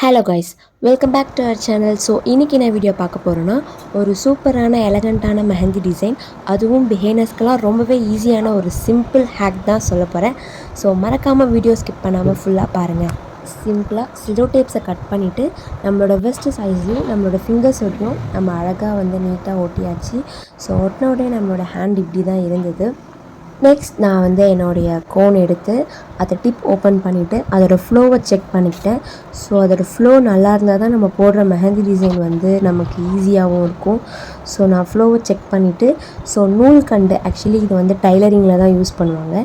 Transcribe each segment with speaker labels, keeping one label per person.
Speaker 1: Hello guys welcome back to our channel so இன்றைக்கி என்ன video பார்க்க போகிறோன்னா ஒரு சூப்பரான எலகண்ட்டான மெஹந்தி டிசைன் அதுவும் பிஹேனர்ஸ்க்கெலாம் ரொம்பவே ஈஸியான ஒரு சிம்பிள் ஹேக் தான் சொல்ல போகிறேன் ஸோ மறக்காமல் வீடியோ ஸ்கிப் பண்ணாமல் ஃபுல்லாக பாருங்கள் சிம்பிளாக சிலோ டேப்ஸை கட் பண்ணிவிட்டு நம்மளோட வெஸ்ட் சைஸ்லையும் நம்மளோட ஃபிங்கர்ஸ் ஒட்டியும் நம்ம அழகாக வந்து நீட்டாக ஒட்டியாச்சு. ஸோ ஒட்டின உடனே நம்மளோட ஹேண்ட் இப்படி தான் இருந்தது. நெக்ஸ்ட் நான் வந்து என்னுடைய கோன் எடுத்து அதை டிப் ஓப்பன் பண்ணிவிட்டு அதோடய ஃப்ளோவை செக் பண்ணிக்கிட்டேன். ஸோ அதோடய ஃப்ளோ நல்லா இருந்தால் தான் நம்ம போடுற மெஹந்தி டிசைன் வந்து நமக்கு ஈஸியாகவும் இருக்கும். ஸோ நான் ஃப்ளோவை செக் பண்ணிவிட்டு ஸோ நூல் கண்டு ஆக்சுவலி இது வந்து டைலரிங்கில் தான் யூஸ் பண்ணுவாங்க.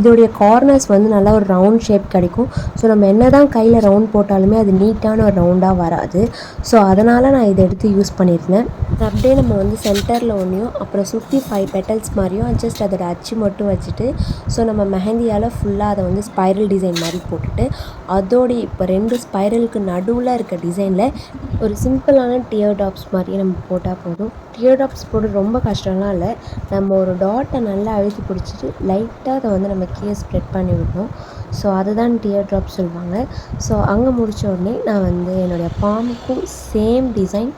Speaker 1: இதோடைய கார்னர்ஸ் வந்து நல்லா ஒரு ரவுண்ட் ஷேப் கிடைக்கும். ஸோ நம்ம என்ன தான் கையில் ரவுண்ட் போட்டாலுமே அது நீட்டான ஒரு ரவுண்டாக வராது. ஸோ அதனால் நான் இதை எடுத்து யூஸ் பண்ணியிருந்தேன். அப்படியே நம்ம வந்து சென்டரில் ஒன்றையும் அப்புறம் சுற்றி ஃபைவ் பெட்டல்ஸ் மாதிரியும் ஜஸ்ட் அதோட அச்சு மட்டும் வச்சுட்டு ஸோ நம்ம மெஹந்தியால் ஃபுல்லாக அதை வந்து ஸ்பைரல் டிசைன் மாதிரி போட்டுட்டு அதோடைய இப்போ ரெண்டு ஸ்பைரலுக்கு நடுவில் இருக்க டிசைனில் ஒரு சிம்பிளான டியர் டாப்ஸ் மாதிரி நம்ம போட்டால் போதும். டியர் டாப்ஸ் ரொம்ப கஷ்டம்லாம் இல்லை. நம்ம ஒரு டாட்டை நல்லா அழுத்தி பிடிச்சிட்டு லைட்டாக அதை வந்து நம்ம கீழே ஸ்ப்ரெட் பண்ணி விடணும். ஸோ அதுதான் டியர் ட்ராப் சொல்லுவாங்க. ஸோ அங்கே முடித்த உடனே நான் வந்து என்னுடைய பாம்புக்கும் சேம் டிசைன்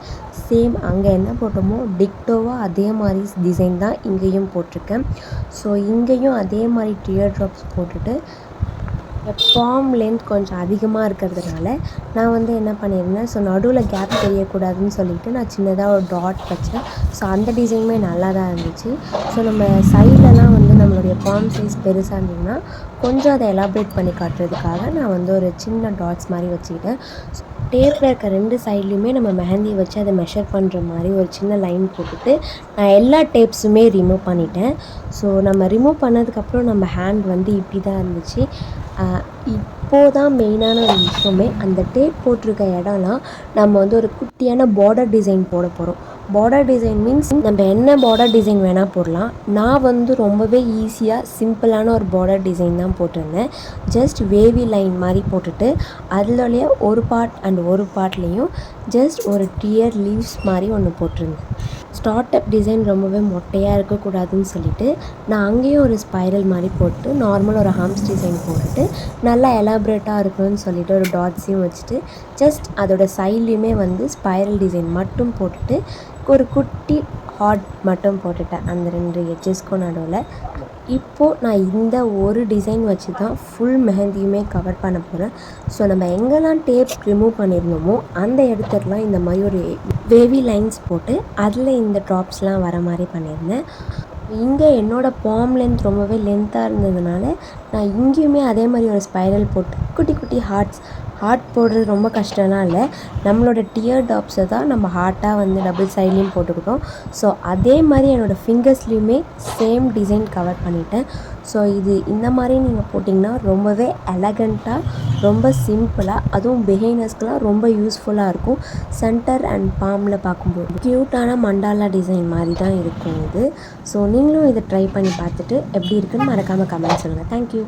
Speaker 1: சேம் அங்கே என்ன போட்டோமோ டிக்டோவாக அதே மாதிரி டிசைன் தான் இங்கேயும் போட்டிருக்கேன். ஸோ இங்கேயும் அதே மாதிரி டியர் ட்ராப்ஸ் போட்டுட்டு ஃபார்ம் லென்த் கொஞ்சம் அதிகமாக இருக்கிறதுனால நான் வந்து என்ன பண்ணியிருந்தேன் ஸோ நடுவில் கேப் தெரியக்கூடாதுன்னு சொல்லிட்டு நான் சின்னதாக ஒரு டாட் வச்சேன். ஸோ அந்த டிசைனுமே நல்லா தான் இருந்துச்சு. ஸோ நம்ம சைட்லலாம் வந்து நம்மளுடைய ஃபார்ம் சைஸ் பெருசாக இருந்ததுன்னா கொஞ்சம் அதை எலாப்ரேட் பண்ணி காட்டுறதுக்காக நான் வந்து ஒரு சின்ன டாட்ஸ் மாதிரி வச்சுக்கிட்டேன். டேப்பில் இருக்க ரெண்டு சைட்லேயுமே நம்ம மெஹந்தி வச்சு அதை மெஷர் பண்ணுற மாதிரி ஒரு சின்ன லைன் போட்டுட்டு நான் எல்லா டேப்ஸுமே ரிமூவ் பண்ணிட்டேன். ஸோ நம்ம ரிமூவ் பண்ணதுக்கப்புறம் நம்ம ஹேண்ட் வந்து இப்படி தான் இருந்துச்சு இப்போது தான் மெயினான ஒரு விஷயமே அந்த டேப் போட்டிருக்க இடம்லாம் நம்ம வந்து ஒரு குட்டியான பார்டர் டிசைன் போட போகிறோம் பார்டர் டிசைன் மீன்ஸ் நம்ம என்ன பார்டர் டிசைன் வேணால் போடலாம். நான் வந்து ரொம்பவே ஈஸியாக சிம்பிளான ஒரு பார்டர் டிசைன் தான் போட்டிருந்தேன். ஜஸ்ட் வேவி லைன் மாதிரி போட்டுட்டு அதுலயே ஒரு பார்ட் அண்ட் ஒரு பார்ட்லேயும் ஜஸ்ட் ஒரு டியர் லீவ்ஸ் மாதிரி ஒன்று போட்டிருந்தேன். ஸ்டார்ட் அப் டிசைன் ரொம்பவே மொட்டையாக இருக்கக்கூடாதுன்னு சொல்லிட்டு நான் அங்கேயும் ஒரு ஸ்பைரல் மாதிரி போட்டு நார்மல் ஒரு ஹாம்ஸ் டிசைன் போட்டுட்டு நல்லா எலாபரேட்டாக இருக்கணும்னு சொல்லிட்டு ஒரு டாட்ஸையும் வச்சுட்டு ஜஸ்ட் அதோட சைட்லேயுமே வந்து ஸ்பைரல் டிசைன் மட்டும் போட்டுட்டு ஒரு குட்டி ஹார்ட் மட்டும் போட்டுட்டேன். அந்த ரெண்டு எட்ஜஸ்க்கும் நடுவில். இப்போது நான் இந்த ஒரு டிசைன் வச்சு தான் ஃபுல் மெஹந்தியுமே கவர் பண்ண போகிறேன் ஸோ நம்ம எங்கெல்லாம் டேப் ரிமூவ் பண்ணியிருந்தோமோ அந்த இடத்துலலாம் இந்த மாதிரி ஒரு வேவி லைன்ஸ் போட்டு அதில் இந்த ட்ராப்ஸ்லாம் வர மாதிரி பண்ணியிருந்தேன். இங்கே என்னோடய பாம் லென்த் ரொம்பவே லென்த்தாக இருந்ததுனால நான் இங்கேயுமே அதே மாதிரி ஒரு ஸ்பைரல் போட்டு குட்டி குட்டி ஹார்ட்ஸ் ஹார்ட் போடுறது ரொம்ப கஷ்டம்லாம் இல்லை. நம்மளோட டியர் டாப்ஸை தான் நம்ம ஹார்ட்டாக வந்து டபுள் சைட்லேயும் போட்டுக்கிட்டோம். ஸோ அதே மாதிரி என்னோடய ஃபிங்கர்ஸ்லேயுமே சேம் டிசைன் கவர் பண்ணிட்டேன். ஸோ இது இந்த மாதிரி நீங்கள் போட்டிங்கன்னா ரொம்பவே எலகண்ட்டாக ரொம்ப சிம்பிளாக அதுவும் பிஹைனர்ஸ்க்கெலாம் ரொம்ப யூஸ்ஃபுல்லாக இருக்கும். சென்டர் அண்ட் பாமில் பார்க்கும்போது. க்யூட்டான மண்டாலா டிசைன் மாதிரி தான் இருக்கும் இது. ஸோ நீங்களும் இதை ட்ரை பண்ணி பார்த்துட்டு எப்படி இருக்குன்னு மறக்காமல் கமெண்ட் சொல்லுங்கள் தேங்க்யூ